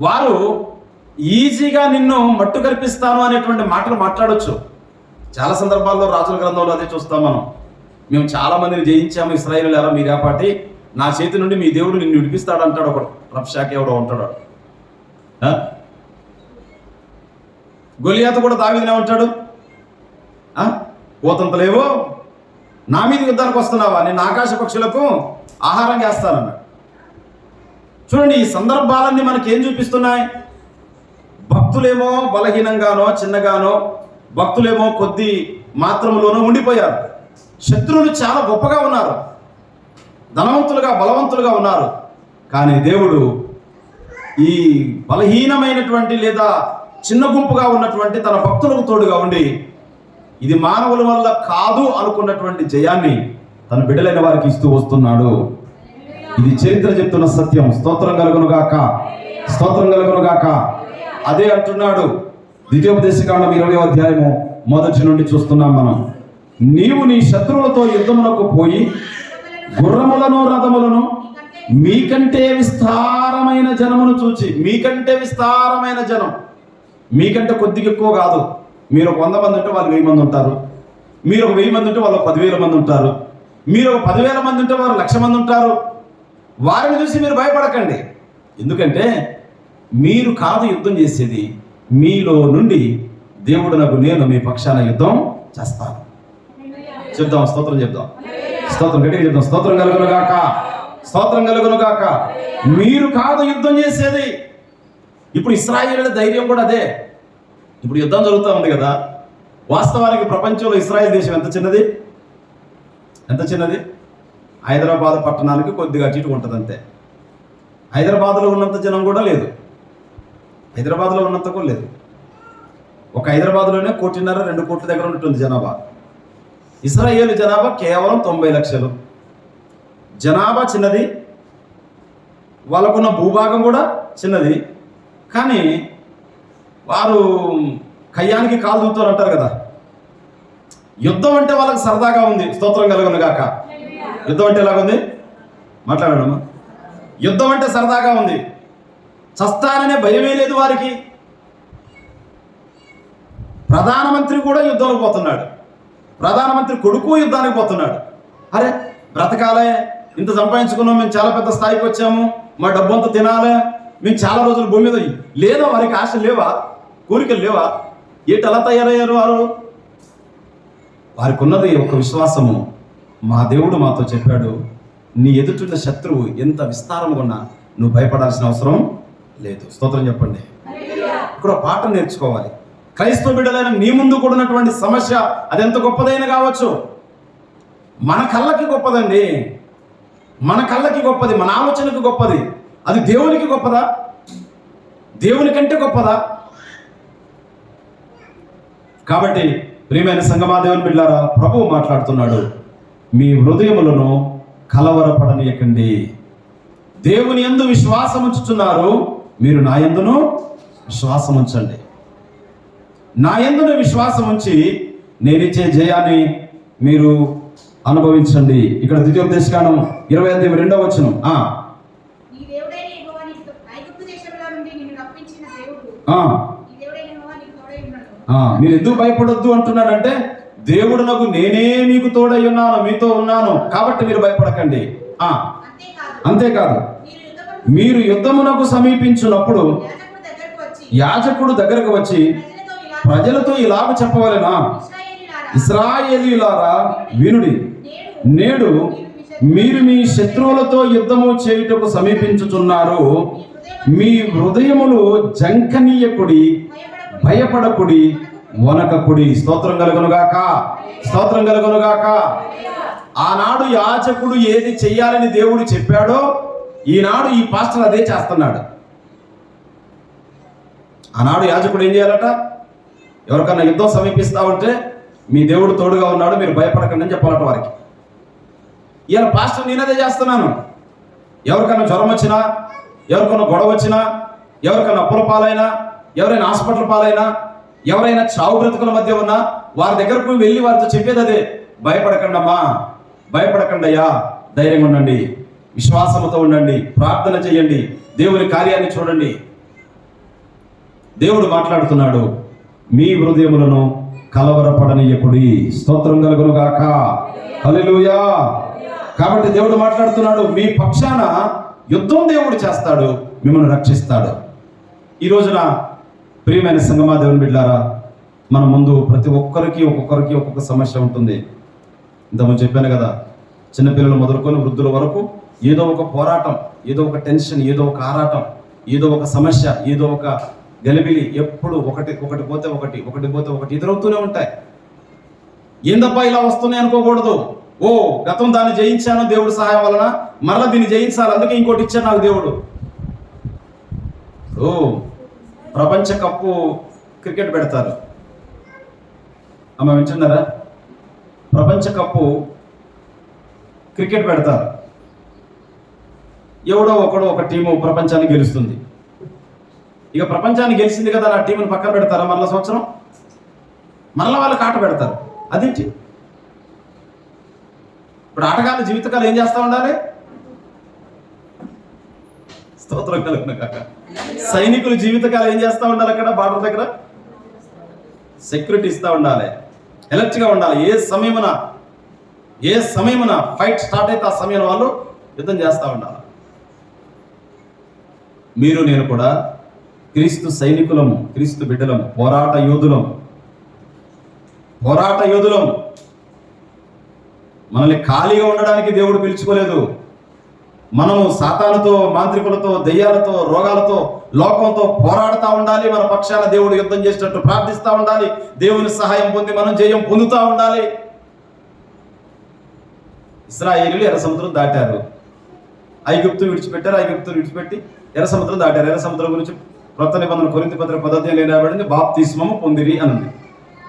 వారు ఈజీగా నిన్ను మట్టు కల్పిస్తాను అనేటువంటి మాటలు మాట్లాడవచ్చు చాలా సందర్భాల్లో రాజుల గ్రంథంలో అదే చూస్తాం మనం. మేము చాలా మందిని జయించాము ఇస్రాయేల్ ఎలా మీరేపాటి నా చేతి నుండి మీ దేవుడు నిన్ను విడిపిస్తాడు అంటాడు ఒకడు రఫ్షాక్ ఎవడో ఉంటాడు. గొలియాత కూడా దావిదనే ఉంటాడు. ఆ? పోతంతలేవో? నా మీద యుద్ధానికి వస్తున్నావా? నేను ఆకాశ పక్షులకు ఆహారం చేస్తానన్నాడు. చూడండి ఈ సందర్భాలన్నీ మనకి ఏం చూపిస్తున్నాయి? భక్తులేమో బలహీనంగానో చిన్నగానో భక్తులేమో కొద్ది మాత్రములోనో ఉండిపోయారు. శత్రువులు చాలా గొప్పగా ఉన్నారు. ధనవంతులుగా బలవంతులుగా ఉన్నారు. కానీ దేవుడు ఈ బలహీనమైనటువంటి లేదా చిన్న గుంపుగా ఉన్నటువంటి తన భక్తులకు తోడుగా ఉండి ఇది మానవుల వల్ల కాదు అనుకున్నటువంటి జయాన్ని తన బిడ్డలైన వారికి ఇస్తూ వస్తున్నాడు. ఇది చరిత్ర చెప్తున్న సత్యం. స్తోత్రం కలుగును గాక. స్తోత్రం కలుగును గాక. అదే అంటున్నాడు. ద్వితీయోపదేశకాండం ఇరవై అధ్యాయము మొదటి నుండి చూస్తున్నాం మనం. నీవు నీ శత్రువులతో యుద్ధమునకు పోయి గుర్రములను రథములను మీకంటే విస్తారమైన జనమును చూచి మీకంటే విస్తారమైన జనం. మీకంటే కొద్దిగా ఎక్కువ కాదు. మీరు ఒక వంద మంది ఉంటే వాళ్ళు వెయ్యి మంది ఉంటారు. మీరు ఒక వెయ్యి మంది ఉంటే వాళ్ళు పదివేల మంది ఉంటారు. మీరు ఒక పదివేల మంది ఉంటే వారు లక్ష మంది ఉంటారు. వారిని చూసి మీరు భయపడకండి. ఎందుకంటే మీరు కాదు యుద్ధం చేసేది. మీలో నుండి దేవుడు నాకు నేను మీ పక్షాన యుద్ధం చేస్తాను. చెప్దాం స్తోత్రం చెప్దాం. స్తోత్రం గట్టిగా చెప్దాం. స్తోత్రం కలుగును గాక. స్తోత్రం కలుగును గాక. మీరు కాదు యుద్ధం చేసేది. ఇప్పుడు ఇస్రాయేల్ ధైర్యం కూడా అదే. ఇప్పుడు యుద్ధం జరుగుతూ ఉంది కదా. వాస్తవానికి ప్రపంచంలో ఇస్రాయేల్ దేశం ఎంత చిన్నది? ఎంత చిన్నది? హైదరాబాద్ పట్టణానికి కొద్దిగా అటు ఇటు ఉంటుంది అంతే హైదరాబాద్లో ఉన్నంత జనం కూడా లేదు. హైదరాబాద్లో ఉన్నంత కూడా లేదు. ఒక హైదరాబాద్లోనే కోటిన్నర రెండు కోట్ల దగ్గర ఉంటుంది జనాభా. ఇస్రాయేల్ జనాభా కేవలం తొంభై లక్షలు. జనాభా చిన్నది. వాళ్ళకున్న భూభాగం కూడా చిన్నది. కానీ వారు కయ్యానికి కాలు దూతారు అంటారు కదా. యుద్ధం అంటే వాళ్ళకి సరదాగా ఉంది. స్తోత్రం కలుగును గాక. యుద్ధం అంటే ఎలాగుంది? మాట్లాడమ్మా యుద్ధం అంటే సరదాగా ఉంది. చస్తాననే భయమే లేదు వారికి. ప్రధానమంత్రి కూడా యుద్ధానికి పోతున్నాడు. ప్రధానమంత్రి కొడుకు యుద్ధానికి పోతున్నాడు. అరే బ్రతకాలే. ఇంత సంపాదించుకున్నాం మేము చాలా పెద్ద స్థాయికి వచ్చాము. మా డబ్బంతా తినాలే. మేము చాలా రోజులు భూమి మీద లేదా వారికి ఆశ లేవా? కోరికలు లేవా? ఏటి ఎలా తయారయ్యారు వారు? వారికి ఉన్నది ఒక విశ్వాసము. మా దేవుడు మాతో చెప్పాడు నీ ఎదుటిన్న శత్రువు ఎంత విస్తారంగా ఉన్నా నువ్వు భయపడాల్సిన అవసరం లేదు. స్తోత్రం చెప్పండి. ఇక్కడ పాఠం నేర్చుకోవాలి. క్రైస్తవ బిడ్డలైన నీ ముందు కూడా ఉన్నటువంటి సమస్య అది ఎంత గొప్పదైన కావచ్చు? మన కళ్ళకి గొప్పదండి. మన కళ్ళకి గొప్పది మన ఆలోచనకి గొప్పది. అది దేవునికి గొప్పదా? దేవుని కంటే గొప్పదా? కాబట్టి ప్రియమైన సంగమాదేవుని బిడ్డారా ప్రభువు మాట్లాడుతున్నాడు. మీ హృదయములను కలవరపడనీయకండి. దేవుని ఎందు విశ్వాసం ఉంచుతున్నారు మీరు నా ఎందును విశ్వాసం ఉంచండి నా ఎందును విశ్వాసం ఉంచి నేనిచ్చే జయాన్ని మీరు అనుభవించండి. ఇక్కడ ద్వితీయోపదేశకాండం ఇరవై ఐదు రెండవ వచనం. ఆ. ఈ దేవుడైన యెహోవా నీ ఐగుప్తు దేశంలో నుండి నిన్ను రప్పించిన దేవుడు. ఆ. ఈ దేవుడైన యెహోవా నీకు తోడై ఉన్నాడు. ఆ, మీరు ఎందుకు భయపడొద్దు అంటున్నాడంటే దేవుడు నాకు నేనే మీకు తోడై ఉన్నాను మీతో ఉన్నాను. కాబట్టి మీరు భయపడకండి. ఆ అంతేకాదు. మీరు యుద్ధము మీరు యుద్ధమునకు సమీపించినప్పుడు యాజకుడు దగ్గరకు వచ్చి ప్రజలతో ఇలా ప్రజలతో ఇలాగ చెప్పవలెనా? ఇస్రాయేలీయులారా వినుడి. నేడు నేడు మీరు మీ శత్రువులతో యుద్ధము చేయుటకు సమీపించుచున్నారు. మీ హృదయములు జంకనీయకుడి భయపడకుడి. భయపడకుడి వనకకుడి స్తోత్రం కలుగునుగాక. స్తోత్రం కలుగునుగాక. ఆనాడు యాచకుడు ఏది చెయ్యాలని దేవుడు చెప్పాడో ఈనాడు ఈ పాస్టర్ అదే చేస్తున్నాడు. ఆనాడు యాజకుడు ఏం చేయాలట? ఎవరికన్నా యుద్ధం సమీపిస్తా ఉంటే మీ దేవుడు తోడుగా ఉన్నాడు మీరు భయపడకండి అని చెప్పాలట వారికి. ఇవాళ పాస్టర్ నేనదే చేస్తున్నాను. ఎవరికన్నా జ్వరం వచ్చినా ఎవరికన్నా గొడవ వచ్చినా ఎవరికన్నా అప్పుల పాలైనా ఎవరైనా హాస్పిటల్ పాలైనా ఎవరైనా చావు బ్రతుకుల మధ్య ఉన్నా వారి దగ్గరకు వెళ్ళి వారితో చెప్పేది అదే. భయపడకండమ్మా భయపడకండయ్యా. ధైర్యం ధైర్యంగా ఉండండి విశ్వాసంతో ఉండండి ప్రార్థన చేయండి దేవుని కార్యాన్ని చూడండి. దేవుడు మాట్లాడుతున్నాడు మీ హృదయములను కలవరపడనీయకుడి స్తోత్రం కలుగును గాక హలిలుయా కాబట్టి దేవుడు మాట్లాడుతున్నాడు మీ పక్షాన యుద్ధం దేవుడు చేస్తాడు మిమ్మల్ని రక్షిస్తాడు. ఈ రోజున ప్రియమైన సంగమా దేవుని బిడ్డారా మన ముందు ప్రతి ఒక్కరికి ఒక్కొక్కరికి ఒక్కొక్క సమస్య ఉంటుంది. ఇంతకుముందు చెప్పాను కదా చిన్నపిల్లలు మొదలుకొని వృద్ధుల వరకు ఏదో ఒక పోరాటం ఏదో ఒక టెన్షన్ ఏదో ఒక ఆరాటం ఏదో ఒక సమస్య ఏదో ఒక గలిబిలి ఎప్పుడు ఒకటి ఒకటి పోతే ఒకటి ఒకటి పోతే ఒకటి ఎదురవుతూనే ఉంటాయి. ఏందబ్బా ఇలా వస్తున్నాయి అనుకోకూడదు. ఓ గతం దాన్ని జయించాను దేవుడు సహాయం వలన మరలా దీన్ని జయించాలి అందుకే ఇంకోటి ఇచ్చాడు నాకు దేవుడు. ఓ ప్రపంచ కప్పు క్రికెట్ పెడతారు. అమ్మ వింటున్నారా? ప్రపంచ కప్పు క్రికెట్ పెడతారు. ఎవడో ఒకడో ఒక టీము ప్రపంచాన్ని గెలుస్తుంది. ఇక ప్రపంచాన్ని గెలిచింది కదా ఆ టీంని పక్కన పెడతారా మరలా సంవత్సరం? మళ్ళీ వాళ్ళకి ఆట పెడతారు. అదేంటి? ఇప్పుడు ఆటగాళ్ళ జీవితకాలం ఏం చేస్తా ఉండాలి? స్తోత్రం కలుగును కాక సైనికులు జీవితకాలం ఏం చేస్తూ ఉండాలి అక్కడ? బార్డర్ దగ్గర? సెక్యూరిటీ ఇస్తూ ఉండాలి. ఎలర్ట్గా ఉండాలి. ఏ సమయమున ఏ సమయమున ఫైట్ స్టార్ట్ అయితే ఆ సమయం వాళ్ళు యుద్ధం చేస్తూ ఉండాలి. మీరు నేను కూడా క్రీస్తు సైనికులము క్రీస్తు బిడ్డలము పోరాట యోధులము పోరాట యోధులము మనల్ని ఖాళీగా ఉండడానికి దేవుడు పిలుచుకోలేదు. మనము సాతానుతో మాంత్రికులతో దెయ్యాలతో రోగాలతో లోకంతో పోరాడుతూ ఉండాలి. మన పక్షాన దేవుడు యుద్ధం చేసినట్టు ప్రార్థిస్తూ ఉండాలి. దేవుని సహాయం పొంది మనం జయం పొందుతూ ఉండాలి. ఇస్రాయేలీలు ఎర్ర సముద్రం దాటారు. ఐగుప్తు విడిచిపెట్టారు ఐగుప్తు విడిచిపెట్టి ఎర్ర సముద్రం దాటారు. ఎర్ర సముద్రం గురించి క్రొత్త నిబంధన కొరింత పత్ర పద్ధతి లేనబడింది బాప్తిస్మము పొందిరి అని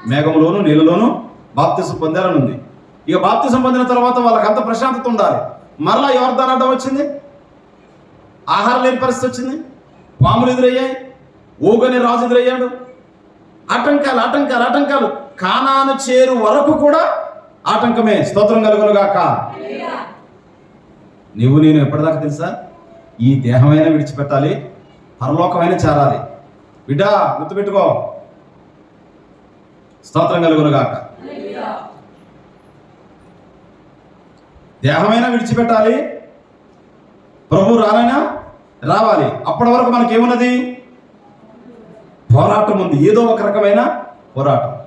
మేఘంలోను నీళ్ళలోను బాప్తిసం పొందారనుంది. ఇక బాప్తిసం పొందిన తర్వాత వాళ్ళకంత ప్రశాంతత ఉండాలి. మరలా ఎవరిదాని అడ్డం వచ్చింది? ఆహారం లేని పరిస్థితి వచ్చింది? పాములు ఎదురయ్యాయి? ఊగని రాజు ఎదురయ్యాడు? ఆటంకాలు ఆటంకాలు ఆటంకాలు. కానాను చేరు వరకు కూడా ఆటంకమే. స్తోత్రం కలుగులుగాక నువ్వు నేను ఎప్పటిదాకా తెలుసా? ఈ దేహమైనా విడిచిపెట్టాలి పరలోకమైన చేరాలి. బిడ్డా గుర్తుపెట్టుకో. స్తోత్రం కలుగులుగాక దేహమైనా విడిచిపెట్టాలి? ప్రభు రానైనా రావాలి. అప్పటి వరకు మనకి ఏమున్నది పోరాటం ఉంది. ఏదో ఒక రకమైన పోరాటం.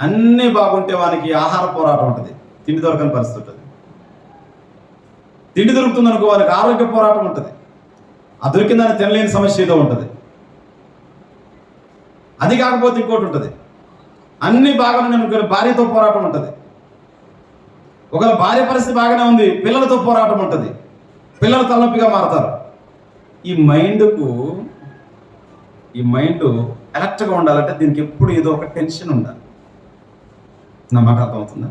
అన్నీ బాగుంటే వానికి ఆహార పోరాటం ఉంటుంది. తిండి దొరకని పరిస్థితి ఉంటుంది. తిండి దొరుకుతుంది అనుకో వారికి ఆరోగ్య పోరాటం ఉంటుంది. ఆ దొరికిందని తినలేని సమస్య ఏదో ఉంటుంది. అది కాకపోతే ఇంకోటి ఉంటుంది. అన్ని బాగా అనుకుని భార్యతో పోరాటం ఉంటుంది. ఒకవేళ భార్య పరిస్థితి బాగానే ఉంది పిల్లలతో పోరాటం ఉంటుంది. పిల్లలు తలనొప్పిగా మారతారు. ఈ మైండ్కు ఈ మైండ్ అలర్ట్గా ఉండాలంటే దీనికి ఎప్పుడు ఏదో ఒక టెన్షన్ ఉండాలి. నా మాట అర్థమవుతుందా?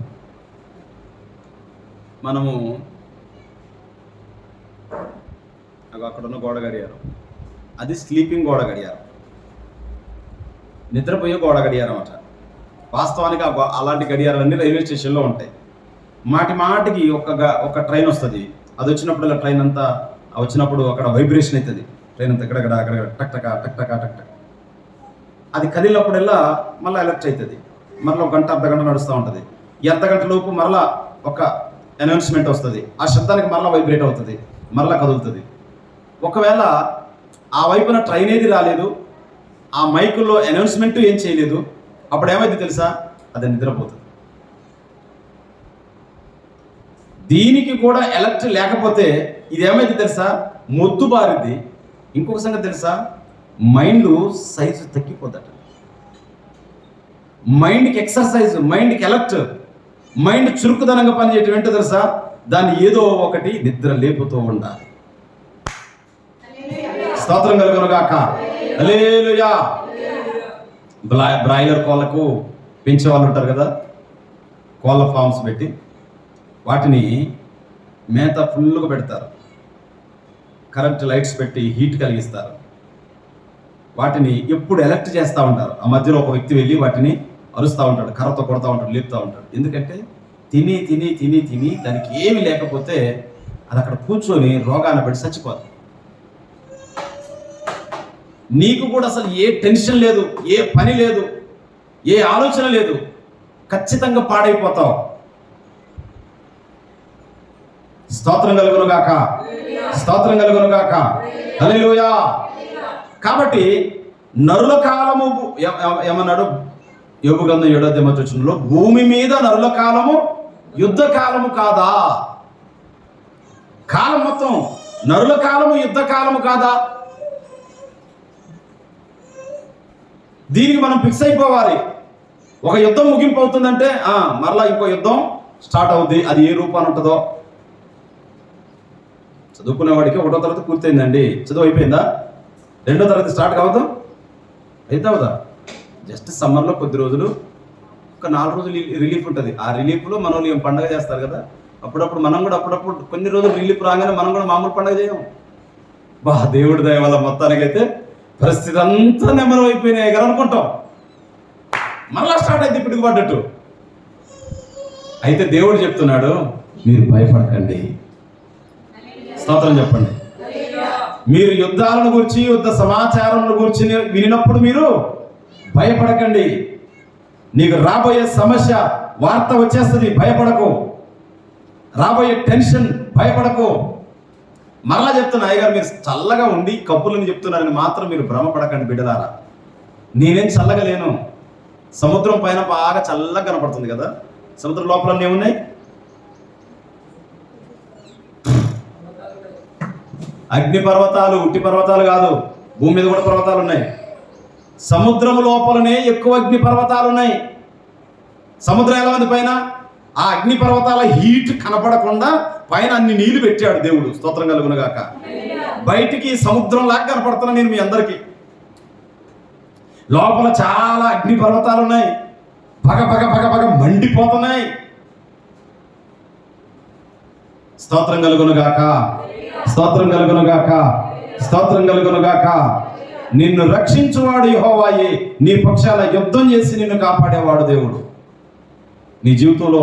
మనము అగో అక్కడ ఉన్న గోడ గడియారం. అది స్లీపింగ్ గోడ గడియారం. నిద్రపోయే గోడ గడియారం అట. వాస్తవానికి అలాంటి గడియారాలన్నీ రైల్వే స్టేషన్లో ఉంటాయి. మాటి మాటికి ఒక ఒక ట్రైన్ వస్తుంది. అది వచ్చినప్పుడు ట్రైన్ అంతా వచ్చినప్పుడు అక్కడ వైబ్రేషన్ అవుతుంది ట్రైన్ అంతా ఇక్కడ అక్కడ టక్ టక్ టక్ టక్ టక్ టక్. అది కదిలినప్పుడల్లా మళ్ళీ అలర్ట్ అవుతుంది మరలా ఒక గంట అర్ధ గంట నడుస్తూ ఉంటుంది. ఈ అర్ధ గంట లోపు మరలా ఒక అనౌన్స్మెంట్ వస్తుంది. ఆ శబ్దానికి మరలా వైబ్రేట్ అవుతుంది. మరలా కదులుతుంది. ఒకవేళ ఆ వైపున ట్రైన్ ఏది రాలేదు ఆ మైకుల్లో అనౌన్స్మెంట్ ఏం చేయలేదు అప్పుడు ఏమైంది తెలుసా? అది నిద్రపోతుంది. దీనికి కూడా ఎలక్ట్ లేకపోతే ఇది ఏమైంది తెలుసా? మొద్దు బారిద్ది. ఇంకొక సంగతి తెలుసా? మైండ్ సైజు తగ్గిపోద్దట మైండ్కి ఎక్సర్సైజ్ మైండ్కి ఎలక్ట్. మైండ్ చురుకుదనంగా పనిచేయటం ఏంటో తెలుసా? దాన్ని ఏదో ఒకటి నిద్ర లేపుతూ ఉండాలి. స్తోత్రం కలుగును కాక హల్లెలూయా బ్రాయిలర్ కోళ్ళకు పెంచే వాళ్ళు ఉంటారు కదా? కోళ్ళ ఫార్మ్స్ పెట్టి. వాటిని మేత ఫుల్గా పెడతారు. కరెంట్ లైట్స్ పెట్టి హీట్ కలిగిస్తారు. వాటిని ఎప్పుడు ఎలక్ట్ చేస్తూ ఉంటారు. ఆ మధ్యలో ఒక వ్యక్తి వెళ్ళి వాటిని అరుస్తూ ఉంటాడు కర్రతో కొడతా ఉంటాడు లేపుతూ ఉంటాడు. ఎందుకంటే తిని తిని తిని తిని దానికి ఏమి లేకపోతే అది అక్కడ కూర్చొని రోగాన పడి చచ్చిపోతుంది నీకు కూడా అసలు ఏ టెన్షన్ లేదు ఏ పని లేదు ఏ ఆలోచన లేదు ఖచ్చితంగా పాడైపోతావు. స్తోత్రం కలుగును గాక. స్తోత్రం కలుగును గాక. హల్లెలూయా. కాబట్టి నరుల కాలము ఏమన్నాడు? యోగు గ్రంథం ఏడో దేమచనంలో భూమి మీద నరుల కాలము యుద్ధ కాలము కాదా? కాలం మొత్తం నరుల కాలము యుద్ధ కాలము కాదా? దీనికి మనం ఫిక్స్ అయిపోవాలి. ఒక యుద్ధం ముగింపు అవుతుందంటే మరలా ఇంకో యుద్ధం స్టార్ట్ అవుద్ది. అది ఏ రూపాన్ని ఉంటుందో? చదువుకునేవాడికి ఒకటో తరగతి పూర్తయిందండి. చదువు అయిపోయిందా? రెండో తరగతి స్టార్ట్ కావద్దు? అయితే అవుదా? జస్ట్ సమ్మర్లో కొద్ది రోజులు ఒక నాలుగు రోజులు రిలీఫ్ ఉంటుంది. ఆ రిలీఫ్లో మనోళ్ళు ఏం పండగ చేస్తారు కదా? అప్పుడప్పుడు మనం కూడా అప్పుడప్పుడు కొన్ని రోజులు రిలీఫ్ రాగానే మనం కూడా మామూలు పండగ చేయం. బా దేవుడి దయ వల్ల మొత్తానికైతే పరిస్థితి అంతా నెమ్మరం అయిపోయినాయి. కదా అనుకుంటాం. మళ్ళా స్టార్ట్ అయితే ఇప్పటికి పడ్డట్టు అయితే దేవుడు చెప్తున్నాడు మీరు భయపడకండి. స్తోత్రం చెప్పండి. మీరు యుద్ధాలను గురించి యుద్ధ సమాచారాలను గురించి వినినప్పుడు మీరు భయపడకండి. నీకు రాబోయే సమస్య వార్త వచ్చేస్తుంది భయపడకు. రాబోయే టెన్షన్ భయపడకు. మరలా చెప్తున్నా అయ్యగారు మీరు చల్లగా ఉండి కప్పులని చెప్తున్నారని మాత్రం మీరు భ్రమపడకండి బిడ్డలారా. నేనేం చల్లగా లేను. సముద్రం పైన బాగా చల్లగా కనపడుతుంది కదా. సముద్రం లోపల ఏమున్నాయి? అగ్ని పర్వతాలు ఉట్టి పర్వతాలు కాదు భూమి మీద కూడా పర్వతాలు ఉన్నాయి. సముద్రం లోపలనే ఎక్కువ అగ్ని పర్వతాలు ఉన్నాయి. సముద్రం ఎలా ఉంది పైన? ఆ అగ్ని పర్వతాల హీట్ కనపడకుండా పైన అన్ని నీళ్ళు పెట్టాడు దేవుడు. స్తోత్రం కలుగునగాక. బయటికి సముద్రం లాగా కనపడుతున్నా నేను మీ అందరికీ. లోపల చాలా అగ్ని పర్వతాలు ఉన్నాయి. పగ పగ పగ పగ మండిపోతున్నాయి. స్తోత్రం కలుగునగాక. స్తోత్రం కలుగునుగాక. స్తోత్రం కలుగునుగాక. నిన్ను రక్షించువాడు యహోవాయి. నీ పక్షాల యుద్ధం చేసి నిన్ను కాపాడేవాడు దేవుడు. నీ జీవితంలో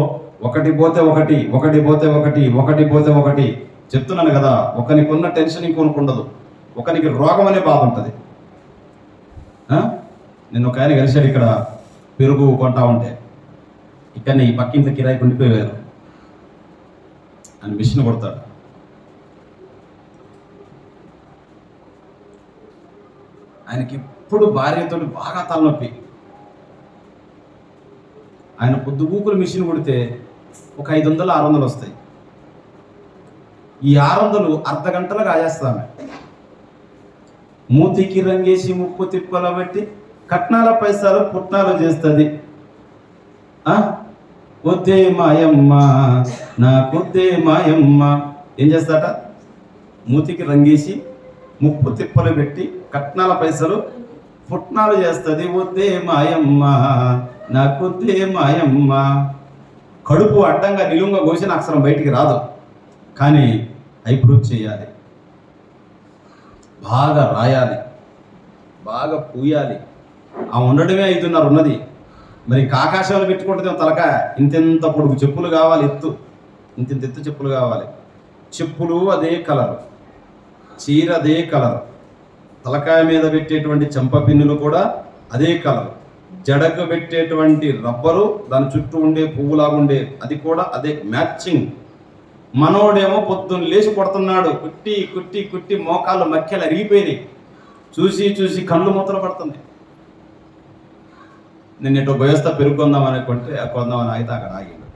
ఒకటి పోతే ఒకటి ఒకటి పోతే ఒకటి ఒకటి పోతే ఒకటి చెప్తున్నాను కదా ఒకనికి ఉన్న టెన్షన్ ఇంకొనికి ఉండదు. ఒకనికి రోగం అనే బాధ ఉంటుంది. నేను ఒక ఆయన కలిశాడు ఇక్కడ పెరుగు కొంటా ఉంటే. ఇక్కడనే ఈ పక్కింత కిరాయి ఉండిపోయారు అని మిషన్ కొడతాడు. ఆయనకి ఎప్పుడు భార్యతో బాగా తలనొప్పి. ఆయన పొద్దుగూకులు మిషన్ కొడితే ఒక ఐదు వందలు ఆరు వందలు వస్తాయి. ఈ ఆరు వందలు అర్ధ గంటలో రాజేస్తామే. మూతికి రంగేసి ముప్పు తిప్పల పెట్టి కట్నాల పైసలు పుట్నాలు చేస్తుంది. కొద్దే మాయమ్మ నా కొద్దే మాయమ్మ. ఏం చేస్తాట? మూతికి రంగేసి ముప్పు తిప్పలు పెట్టి కట్నాల పైసలు పుట్నాలు చేస్తుంది. వద్దే మాయమ్మ నాకు మాయమ్మ. కడుపు అడ్డంగా నిలువుగా కోసిన అక్షరం బయటికి రాదు. కానీ ఐప్రూవ్ చేయాలి. బాగా రాయాలి. బాగా పూయాలి. ఆ ఉండడమే ఐదున్నర ఉన్నది. మరి ఇంకా ఆకాశంలో పెట్టుకుంటుంది తలక ఇంతెంత పొడుగు చెప్పులు కావాలి ఎత్తు. ఇంతెంత ఎత్తు చెప్పులు కావాలి. చెప్పులు అదే కలర్. చీర అదే కలర్. తలకాయ మీద పెట్టేటువంటి చెంప పిన్నులు కూడా అదే కలర్. జడకు పెట్టేటువంటి రబ్బరు దాని చుట్టూ ఉండే పువ్వులాగా ఉండే అది కూడా అదే మ్యాచింగ్. మనోడేమో పొద్దున్న లేచి కొడుతున్నాడు కుట్టి కుట్టి కుట్టి మోకాళ్ళు మక్కెలు అరిగిపోయినాయి చూసి చూసి కళ్ళు మూతలు పడుతుంది నేను ఇటు బయోస్తా పెరుగుకుందాం అనుకుంటే కొందామని అయితే అక్కడ ఆగిండు.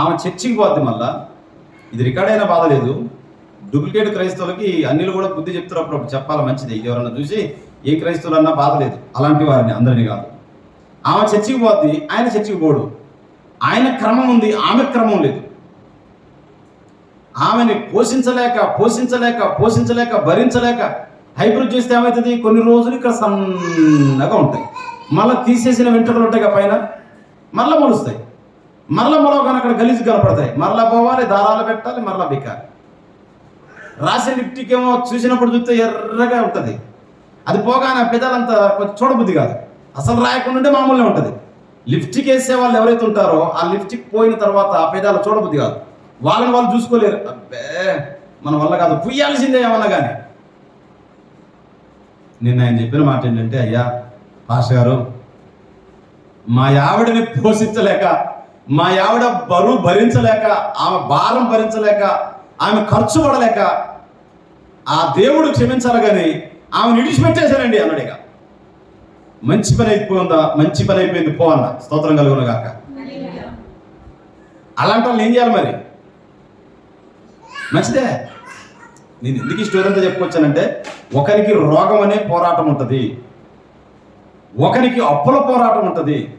ఆమె చర్చికి పోద్ది మళ్ళా. ఇది రికార్డ్ అయినా బాధ లేదు. డూప్లికేట్ క్రైస్తవులకి అన్నిలు కూడా బుద్ధి చెప్తారు అప్పుడు చెప్పాలి మంచిది. ఎవరన్నా చూసి ఏ క్రైస్తవులన్నా బాధలేదు. బాధ లేదు అలాంటి వారిని అందరినీ కాదు. ఆమె చర్చికి పోద్ది ఆయన చర్చికి పోడు. ఆయన క్రమం ఉంది ఆమె క్రమం లేదు. ఆమెని పోషించలేక పోషించలేక పోషించలేక భరించలేక హైబ్రిడ్ చేస్తే ఏమవుతుంది? కొన్ని రోజులు ఇక్కడ సన్నగా ఉంటాయి. మళ్ళీ తీసేసిన వెంట్రుకలు ఉంటాయి పైన? మళ్ళీ మొలుస్తాయి. మరల మొలవగానే అక్కడ గలీజు కనపడతాయి. మరలా పోవాలి దారాలు పెట్టాలి మరలా బిక్కాలి రాసే లిప్టిక్ ఏమో చూసినప్పుడు చూస్తే ఎర్రగా ఉంటుంది. అది పోగానే ఆ పెదాలంతా కొంచెం చూడబుద్ధి కాదు. అసలు రాయకుండా ఉంటే మామూలుగా ఉంటుంది. లిప్స్టిక్ వేసే వాళ్ళు ఎవరైతే ఉంటారో ఆ లిప్స్టిక్ పోయిన తర్వాత ఆ పెదాలు చూడబుద్ధి కాదు. వాళ్ళని వాళ్ళు చూసుకోలేరు. అబ్బే మన వల్ల కాదు. పుయ్యాల్సిందే ఏమన్నా కానీ. నిన్న ఆయన చెప్పిన మాట ఏంటంటే అయ్యా పాష గారు మా ఆవిడని పోషించలేక మా ఆవిడ బరువు భరించలేక ఆమె భారం భరించలేక ఆమె ఖర్చు పడలేక ఆ దేవుడు క్షమించాలి కానీ ఆమెను విడిచిపెట్టేశానండి అన్నాడు ఇక. మంచి పని అయిపోయిందా? మంచి పని అయిపోయింది. పో అన్న. స్తోత్రం కలుగును కాక అలాంటి వాళ్ళు ఏం చేయాలి మరి? మంచిదే. నేను ఎందుకు ఈ స్టోరీ అంతా చెప్పుకొచ్చానంటే ఒకరికి రోగం అనే పోరాటం ఉంటుంది. ఒకరికి అప్పుల పోరాటం ఉంటుంది.